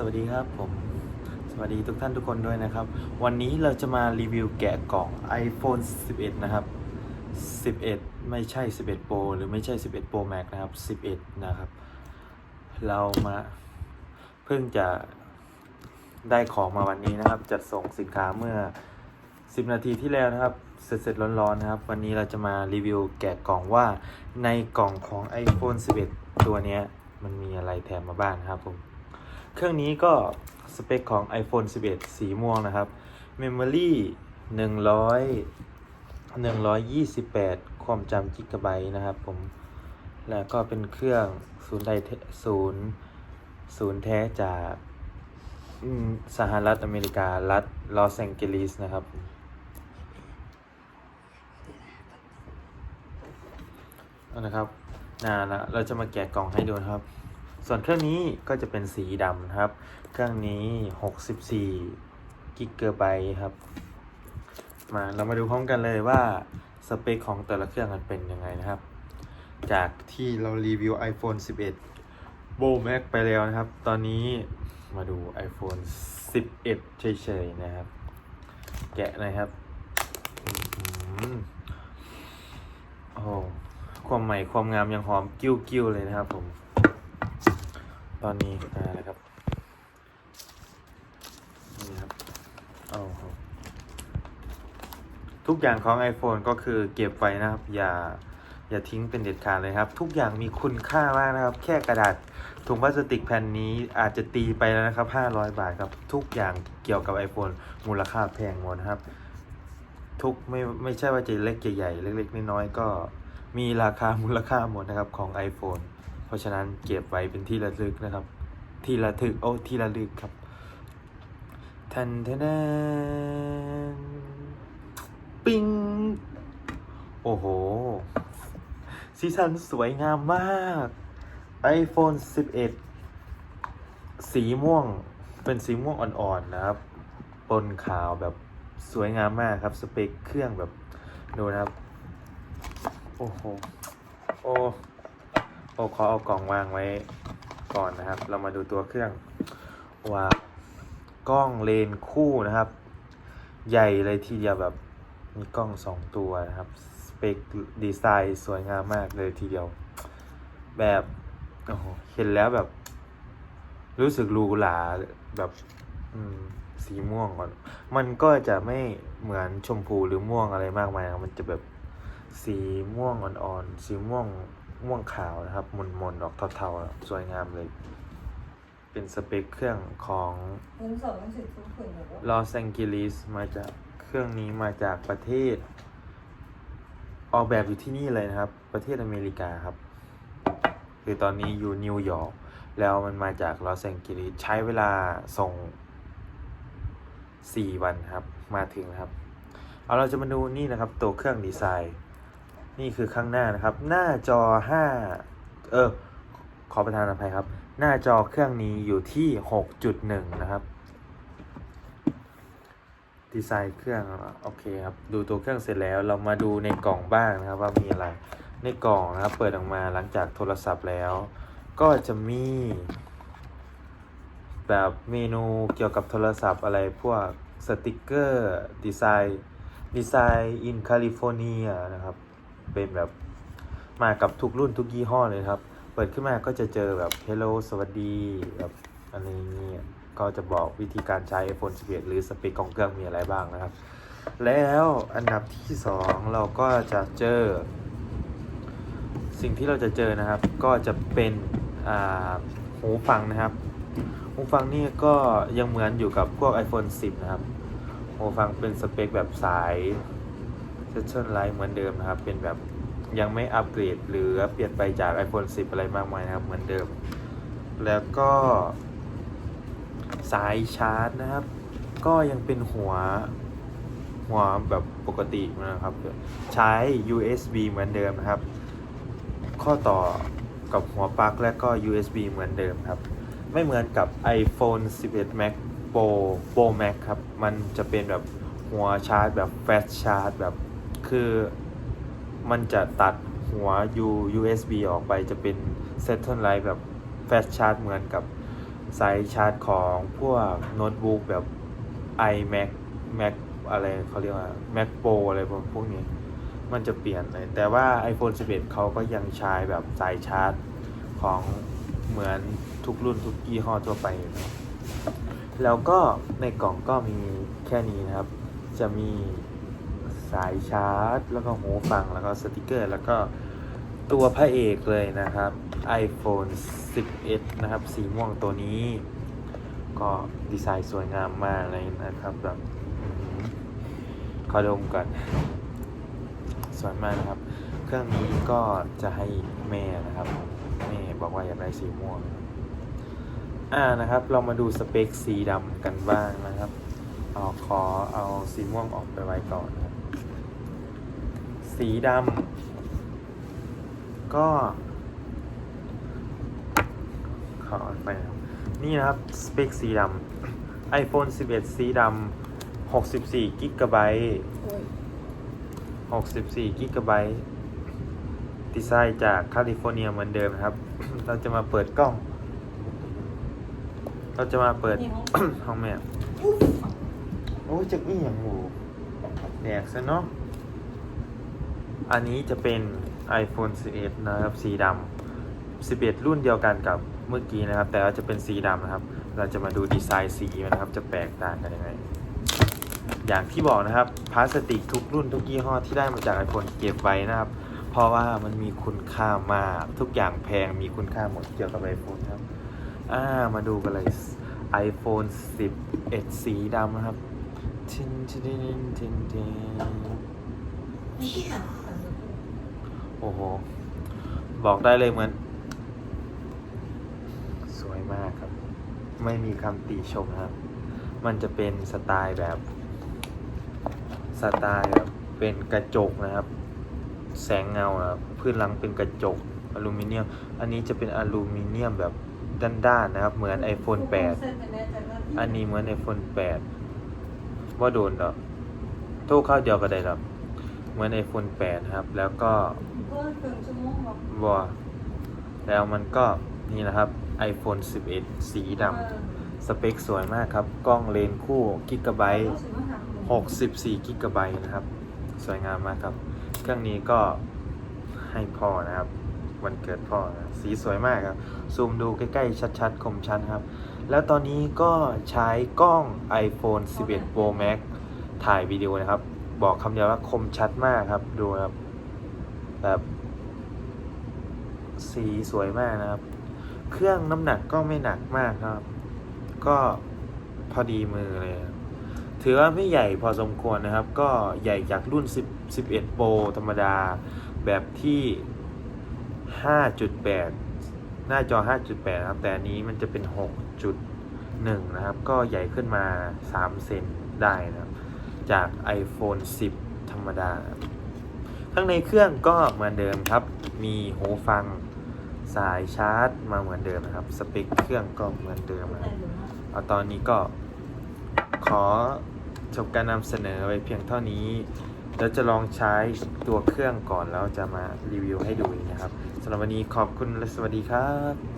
สวัสดีครับผมสวัสดีทุกท่านทุกคนด้วยนะครับ วันนี้เราจะมารีวิวแกะกล่อง iPhone 11 นะครับ 11 ไม่ใช่ 11 Pro หรือไม่ใช่ 11 Pro Max นะครับ 11 นะครับ เรามาเพิ่งจะได้ของมาวันนี้นะครับ จัดส่งสินค้าเมื่อ 10 นาทีที่แล้วนะครับ เสร็จๆร้อนๆนะครับ วันนี้เราจะมารีวิวแกะกล่องว่าในกล่องของ iPhone 11 ตัวนี้มันมีอะไรแถมมาบ้างนครับผม เครื่องนี้ก็สเปคของ iPhone 11 สีม่วงนะครับ Memory 100 128 ความจำกิกะไบต์นะครับผม แล้วก็เป็นเครื่องศูนย์ใดศูนย์ศูนย์แท้จากสหรัฐอเมริกา รัฐลอสแองเจลิสนะครับ นะครับนาละเราจะมาแกะกล่องให้ดูนะครับ ส่วนเครื่องนี้ก็จะเป็นสีดำนะครับ เครื่องนี้ 64กิกะไบต์ครับ มาเรามาดูพร้อมกันเลยว่าสเปคของแต่ละเครื่องมันเป็นยังไงนะครับ จากที่เรารีวิว iPhone 11 Pro Max ไปแล้วนะครับ ตอนนี้มาดู iPhone 11 เฉยๆนะครับ แกะนะครับอื้อหือโอ้ความใหม่ความงามยังหอมกิ้วๆเลยนะครับผม ตอนนี้อ่านะครับ นี่ครับเอาครับทุกอย่างของ iPhone ก็คือเก็บไว้นะครับ อย่าอย่าทิ้งเป็นเด็ดขาดเลยครับ ทุกอย่างมีคุณค่ามากนะครับ แค่กระดาษถุงพลาสติกแผ่นนี้อาจจะตีไปแล้วนะครับ 500 บาทครับ ทุกอย่างเกี่ยวกับ iPhone มูลค่าแพงหมดนะครับ ทุกไม่ไม่ใช่ว่าจะเล็กใหญ่เล็กๆน้อยๆก็มีราคามูลค่าหมดนะครับของ iPhone เพราะฉะนั้นเก็บไว้เป็นที่ระลึกนะครับ ที่ระทึกโอ้ที่ระลึกครับทันทนนปิ้งโอ้โหซีซันสวยงามมาก iPhone 11 สีม่วงเป็นสีม่วงอ่อนๆนะครับปนขาวแบบสวยงามมากครับ สเปคเครื่องแบบดูนะครับ โอ้โห โอ้ โอ้ขอเอากล่องวางไว้ก่อนนะครับ เรามาดูตัวเครื่องว่ากล้องเลนคู่นะครับ ใหญ่เลยทีเดียวแบบมีกล้องสองตัวนะครับสเปคดีไซน์สวยงามมากเลยทีเดียว แบบโอ้โหเห็นแล้วแบบ รู้สึกรูหราแบบสีม่วงก่อน มันก็จะไม่เหมือนชมพูหรือม่วงอะไรมากมายนะมันจะแบบสีม่วงอ่อนๆ สีม่วง ม่วงขาวนะครับมนๆออกเทาๆสวยงามเลย เป็นสเปคเครื่องของเงินสดมันสิทุกคนแบบว่าลอสแองเจลิสมาจากเครื่องนี้มาจากประเทศ ออกแบบอยู่ที่นี่เลยนะครับ ประเทศอเมริกาครับ คือตอนนี้อยู่นิวยอร์กแล้วมันมาจากลอสแองเจลิสใช้เวลาส่ง 4 วันครับ มาถึงนะครับ เอาเราจะมาดูนี่นะครับ ตัวเครื่องดีไซน์ นี่คือข้างหน้านะครับ หน้าจอ 5 เออ ขอประทานอภัยครับ หน้าจอเครื่องนี้อยู่ที่ 6.1 นะครับ ดีไซน์เครื่อง โอเคครับ ดูตัวเครื่องเสร็จแล้ว เรามาดูในกล่องบ้างนะครับ ว่ามีอะไร ในกล่องนะครับ เปิดออกมาหลังจากโทรศัพท์แล้ว ก็จะมี แบบเมนูเกี่ยวกับโทรศัพท์อะไรพวกสติกเกอร์ ดีไซน์ ดีไซน์อินแคลิฟอร์เนียนะครับ เป็นแบบมากับทุกรุ่นทุกยี่ห้อเลยครับ เปิดขึ้นมาก็จะเจอแบบ Hello สวัสดีแบบอะไรเงี้ยก็จะบอกวิธีการใช้ iPhone 11 หรือสเปคของเครื่องมีอะไรบ้างนะครับ แล้วอันดับที่ 2 เราก็จะเจอ สิ่งที่เราจะเจอนะครับ ก็จะเป็นอ่าหูฟังนะครับ หูฟังนี่ก็ยังเหมือนอยู่กับพวก iPhone 10 นะครับ หูฟังเป็นสเปคแบบสาย เซสชั่นไลท์เหมือนเดิมนะครับ เป็นแบบยังไม่อัปเกรดหรือเปลี่ยนไปจาก iPhone 10 อะไรมากมายนะครับ เหมือนเดิม แล้วก็สายชาร์จนะครับ ก็ยังเป็นหัวหัวแบบปกตินะครับ ใช้ USB เหมือนเดิมนะครับ ข้อต่อกับหัวปลั๊กและก็ USB เหมือนเดิมครับ ไม่เหมือนกับ iPhone 11 Max Pro Pro Max ครับ มันจะเป็นแบบหัวชาร์จแบบ Fast Charge แบบ คือมันจะตัดหัว U USB ออกไปจะเป็น Satellite แบบ Fast Charge เหมือนกับสายชาร์จของพวกโน้ตบุ๊กแบบ iMac Mac อะไรเขาเรียกว่า Mac Pro อะไรพวกนี้ มันจะเปลี่ยนเลย แต่ว่า iPhone 11 เขาก็ยังใช้แบบสายชาร์จของเหมือนทุกรุ่นทุกยี่ห้อทั่วไปนะแล้วก็ในกล่องก็มีแค่นี้นะครับ จะมี สายชาร์จ แล้วก็หูฟังแล้วก็สติกเกอร์ แล้วก็ตัวพระเอกเลยนะครับ iPhone 11 นะครับ สีม่วงตัวนี้ ก็ดีไซน์สวยงามมากเลยนะครับแบบขอดมก่อนสวยมากนะครับ เครื่องนี้ก็จะให้แม่นะครับ แม่บอกว่าอยากได้สีม่วง อ่านะครับ เรามาดูสเปคสีดำกันบ้างนะครับ เอาขอเอาสีม่วงออกไปไว้ก่อนนะครับ สีดำก็ขอเอาไปนะครับนี่นะครับ สเปคสีดำ iPhone 11 สีดำ64กิกะไบต์โอ้ย64กิกะไบต์ดีไซน์จากแคลิฟอร์เนียเหมือนเดิมนะครับ เราจะมาเปิดกล้อง เราจะมาเปิดนี่ห้องห้องแม่อุ๊ยโอ้ยจะนี่อย่างหมูแดกซะเนาะ อันนี้จะเป็น iPhone 11 นะครับ สีดำ 11 รุ่นเดียวกันกับเมื่อกี้นะครับ แต่ว่าจะเป็นสีดำนะครับ เราจะมาดูดีไซน์สีนนะครับ จะแตกต่างกันยังไง อย่างที่บอกนะครับ พลาสติกทุกรุ่นทุกยี่ห้อที่ได้มาจาก iPhone เก็บไว้นะครับ เพราะว่ามันมีคุณค่ามาก ทุกอย่างแพง มีคุณค่าหมดเกี่ยวกับ iPhone ครับ อ่า มาดูกันเลย iPhone 11 สีดำนะครับทินทินทินทิน ทินนี่ที่หันหันไปโอ้โห บอกได้เลยเหมือน สวยมากครับ ไม่มีคำติชมครับ มันจะเป็นสไตล์แบบ สไตล์แบบเป็นกระจกนะครับ แสงเงาครับพื้นหลังเป็นกระจกอลูมิเนียม อันนี้จะเป็นอลูมิเนียมแบบด้านๆนะครับ เหมือน iPhone 8เส้นแน่จากหน้าที่อันนี้เหมือน iPhone 8 ว่าโดนดอโทษข้าวเดียวก็ได้ดอก เหมือน iPhone 8 ครับ แล้วก็วโมงบอแล้วมันก็นี่นะครับ iPhone 11 สีดำสเปคสวยมากครับ กล้องเลนคู่กิกะไบต์64กิกะไบต์นะครับ สวยงามมากครับ เครื่องนี้ก็ให้พ่อนะครับ วันเกิดพ่อนะสีสวยมากครับ ซูมดูใกล้ๆ ชัดๆ คมชัดครับ แล้วตอนนี้ก็ใช้กล้อง iPhone 11 Pro Max ถ่ายวิดีโอนะครับ บอกคำเดียวว่าคมชัดมากครับ ดูครับ แบบสีสวยมากนะครับ เครื่องน้ำหนักก็ไม่หนักมากครับ ก็พอดีมือเลย ถือว่าไม่ใหญ่พอสมควรนะครับ ก็ใหญ่จากรุ่น 10 11 Pro ธรรมดา แบบที่ 5.8 หน้าจอ 5.8นะครับ แต่นนี้มันจะเป็น 6.1 นะครับ ก็ใหญ่ขึ้นมา 3 เซนได้นะครับ จาก iPhone 10 ธรรมดา ข้างในเครื่องก็เหมือนเดิมครับ มีหูฟังสายชาร์จมาเหมือนเดิมนะครับ สเปคเครื่องก็เหมือนเดิมนะเอาตอนนี้ก็ขอจบการนำเสนอไว้เพียงเท่านี้เดี๋ยวจะลองใช้ตัวเครื่องก่อนแล้วจะมารีวิวให้ดูนะครับสำหรับวันนี้ขอบคุณและสวัสดีครับ